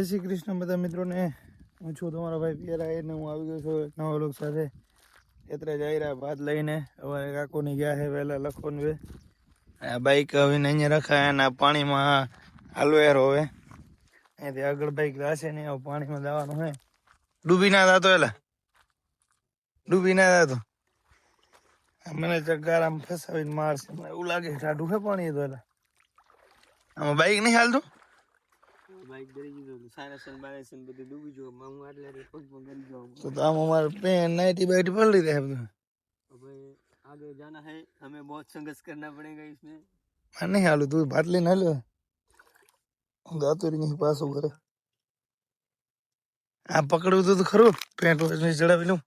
જય શ્રી કૃષ્ણ બધા મિત્રોને. હું છું તમારો ભાઈ પિયરા એને હું આવી ગયો છું નવા લોકો સાથે. ખેતરે જઈ રહ્યા ભાત લઈને હવે કાકોની ગયા છે વહેલા લખોને વે આ બાઈક હવે અહીંયા રખાય અને પાણીમાં હાલવેર હવે. અહીંયાથી આગળ બાઈક રાશે ને હવે પાણીમાં જવાનું હે ડૂબી ના થતો એલા. ડૂબી ના થતો મને ચગાર આમ ફસાવીને મારશે. મને એવું લાગે ટાઢું છે પાણી તો એલા. આમાં બાઇક નહીં હાલતું? બાઈક ડરી ગયું સાયરસન બાયરસન બધું ડૂબી ગયો હું આટલે પગ પગ ગરી ગયો તો તો આમ અમારે પેન નાઇટી બાઈટી પલળી રહે બધું अब आगे जाना है हमें बहुत संघर्ष करना पड़ेगा इसमें મારે નહીં હાલું તું ભાત લઈને હાલ્યો હું દાતુરી નહીં પાછું કરે આ પકડવું તો ખરું પેન્ટ વચમાં ચડાવી લઉં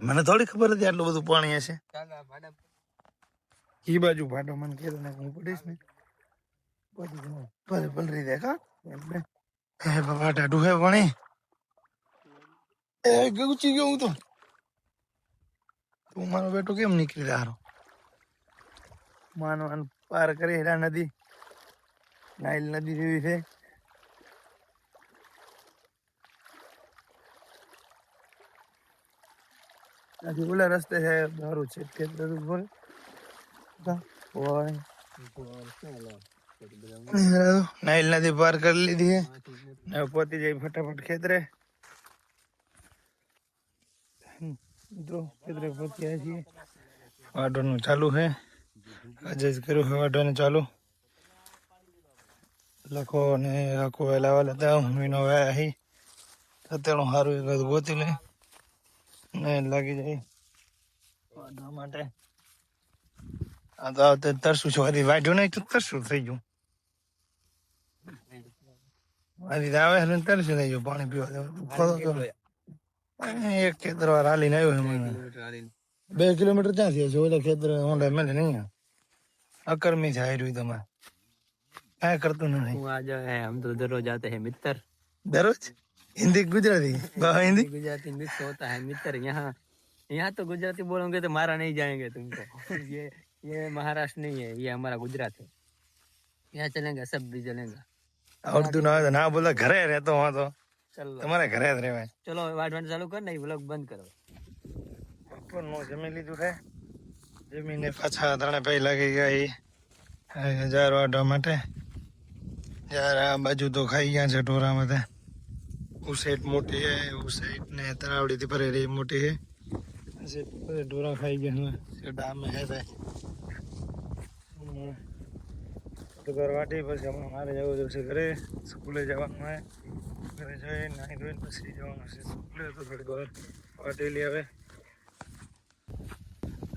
મને થોડી ખબર હતી આટલું બધું પાણી હશે काका भाड़ा એ બાજુ ભાટો મને કહેતો ને હું પડીશ ને ભલે પલરી દે કા એટલે હે બાબા ટાઢું હે પાણી એ ગુચી ગયો હું તો. તું મારો બેટો કેમ નીકળી રહ્યો માનવાન પાર કરી હેરા નદી. નાઇલ નદી જેવી છે. આજે ઓલા રસ્તે છે સારું છે. ખેતર ઉપર. હોય નાઇલ નદી પાર કરી લીધી ને પોતી જાય ફટાફટ ખેતરે. મિત્રો, ખેતરે પહોંચ્યા છીએ. વાઢવાનું ચાલુ છે આજે જ કર્યું છે વાઢવાનું ચાલુ. લખો ને આખો વહેલા હતા મહિનો વ્યા અહીં સત્યાણું સારું એક ગોતી લે. ને લાગી જાય વાઢવા માટે. આ તો આવતે તરસું છું વાઢ્યું નહીં તો તરસું થઈ ગયું. હજી તો આવે છે ને તરસું થઈ ગયું પાણી પીવા જવાનું. ખોદો તો. એક ખેતર વાર હાલીને આવ્યો છે મને બે કિલોમીટર ક્યાં થયા છે ઓલા ખેતર હોન્ડા મેલે નહીં અકર્મી છે હાર્યું તમારે કાંઈ કરતું નથી वो आज है हम तो दररोज आते हैं मित्र દરરોજ હિન્દી કે ગુજરાતી બા હિન્દી गुजराती मिक्स होता है मित्र यहाँ यहाँ तो गुजराती बोलोगे तो मारा नहीं जाएंगे तुमको ये ये महाराष्ट्र नहीं है ये हमारा गुजरात है यहाँ चलेंगे सब भी चलेगा આવડતું ના હોય તો ના બોલો ઘરે રહેતો હું તો. તમારે ઘરે જ રહેવાય. ચલો વાટવાનું ચાલુ કર ને વ્લોગ બંધ કરો બપોરનું જમી લીધું છે? જમીને પાછા ત્રણે ભાઈ લાગી ગયા એ હજાર વાડવા માટે. જ્યારે આ બાજુ તો ખાઈ ગયા છે ઢોરા બધા. ઉસેટ મોટી છે ઉસેટ ને તરાવડીથી ભરેલી મોટી છે. ઢોરા ખાઈ ગયા છે. ડામે હે ભાઈ. ઘર વાટી, પછી હમણાં મારે જવું જશે ઘરે, સ્કૂલે જવાનું હોય. ઘરે જઈ નાહી ધોઈને પછી જવાનું છે સ્કૂલે તો થોડીક વાર વાટેલી હવે.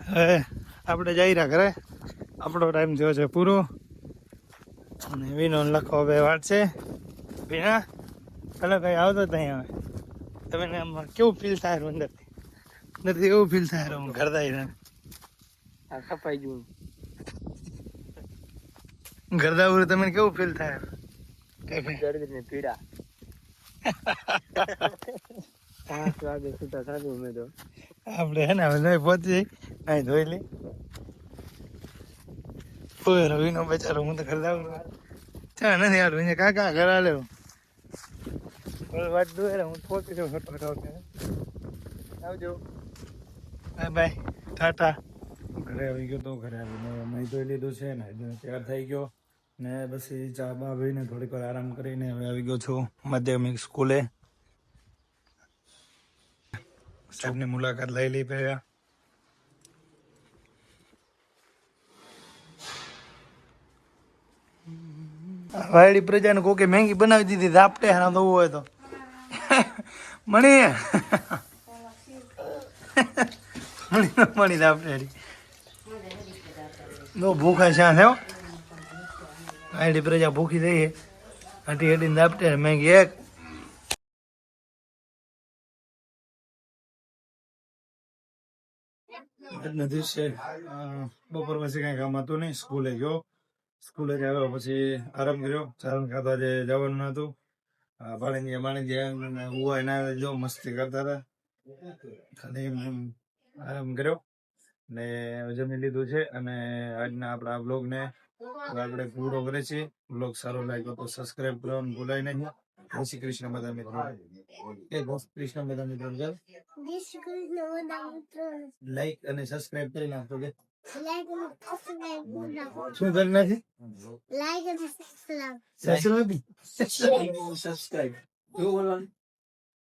હવે આપણે જઈ રહ્યા ઘરે. આપણો ટાઈમ થયો છે પૂરો. અને વિનો લખો વાત છે. વિના, ભલે કઈ આવતો ત્યાં હવે તમને આમ કેવું ફીલ થાય અંદરથી? અંદરથી કેવું ફીલ થાય હું ઘર થાય આ ખપાઈ ગયું. ઘરદા ઉરે તમને કેવું ફીલ થાય? કઈ ભાઈ દર્દ ને પીડા. પાંચ વાગે છૂટા થાતું મેં તો. આપણે હે ને હવે નહીં પહોંચી અહીં ધોઈ લે કોઈ રવિનો બેચારો હું તો ઘરદા ચા નથી આવું અહીંયા કાકા ઘર આલે વાત દોરે હું પહોંચી જાઉં ફટફટ આવજો. Bye bye tata. ઘરે આવી ગયો તો ઘરે આવીને મેં ધોઈ લીધું છે ને તૈયાર થઈ ગયો. ને પછી ચા બા પીને થોડીક વાર આરામ કરીને હવે આવી ગયો છું માધ્યમિક સ્કૂલે. સાહેબની મુલાકાત લઈ લઈ પહેલા. વાયડી પ્રજાને કોકે મહેંગી બનાવી દીધી આપટે હા તો હોય તો. મણી મણી મણી આપટે નો ભૂખા શા થયો વાયડી પ્રજા ભૂખી જઈએ હટી હટીને દાપટે મહેંગી એક. આજના દિવસે બપોર પછી કઈ કામ હતું નહીં, સ્કૂલે ગયો. સ્કૂલે આવ્યો પછી આરામ કર્યો. ચારણ ખાતા જે જવાનું હતું. ભાણીજી ભાણીજી ઉવા એના જો મસ્તી કરતા હતા. ખાલી આરામ કર્યો ને જમી લીધું છે. અને આજના આપણા બ્લોગને આપણે ગુડ ઓગરે છે બ્લોગ સારો લાગ્યો તો સબસ્ક્રાઇબ કરવાનું ભૂલાય નહીં. જય શ્રી કૃષ્ણ બધા મિત્રો. એ જય શ્રી કૃષ્ણ બધા મિત્રો. લાઈક અને સબસ્ક્રાઇબ કરી નાખજો કે શું કરી નાખી? સબસ્ક્રાઇબ સબસ્ક્રાઇબ એવું બોલવાનું.